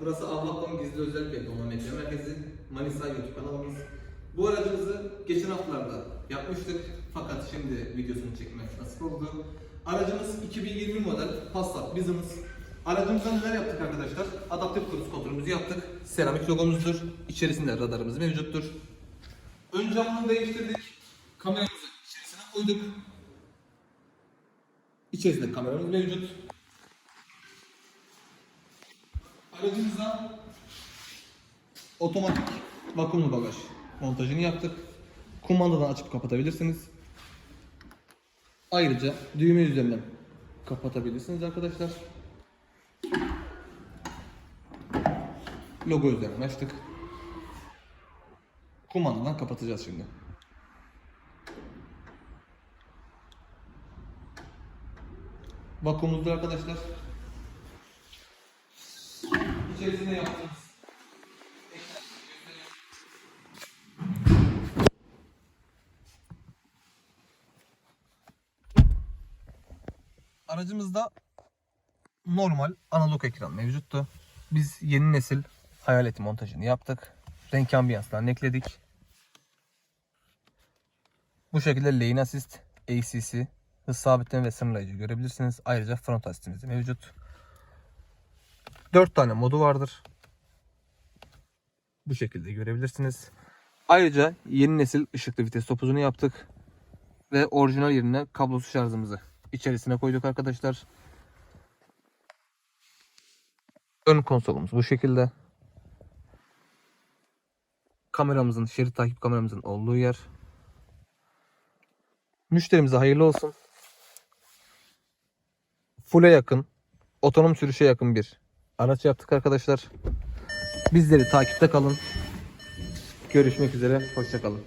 Burası Avlak'tan gizli özel donma medya merkezi. Manisa YouTube kanalımız. Bu aracımızı geçen haftalarda yapmıştık. Fakat şimdi videosunu çekmek nasip oldu. Aracımız 2020 model Passat Business. Aracımızda neler yaptık arkadaşlar? Adaptif kruz kontrolümüzü yaptık. Seramik logomuzdur. İçerisinde radarımız mevcuttur. Ön camını değiştirdik. Kameramızı içerisine koyduk. İçerisinde kameramız mevcut. Aracımıza otomatik vakumlu bagaj montajını yaptık. Kumandadan açıp kapatabilirsiniz. Ayrıca düğme üzerinden kapatabilirsiniz arkadaşlar. Logo üzerinden açtık. Kumandadan kapatacağız şimdi. Vakumumuzda arkadaşlar. İçerisinde yaptığımız. Aracımızda normal analog ekran mevcuttu. Biz yeni nesil hayaleti montajını yaptık. Renk ambiyanslarını ekledik. Bu şekilde lane assist, ACC, hız sabitleme ve sınırlayıcı görebilirsiniz. Ayrıca front asistimiz de mevcut. 4 tane modu vardır. Bu şekilde görebilirsiniz. Ayrıca yeni nesil ışıklı vites topuzunu yaptık. Ve orijinal yerine kablosuz şarjımızı içerisine koyduk arkadaşlar. Ön konsolumuz bu şekilde. Kameramızın, şerit takip kameramızın olduğu yer. Müşterimize hayırlı olsun. Full'e yakın, otonom sürüşe yakın bir araç yaptık arkadaşlar. Bizleri takipte kalın. Görüşmek üzere, hoşça kalın.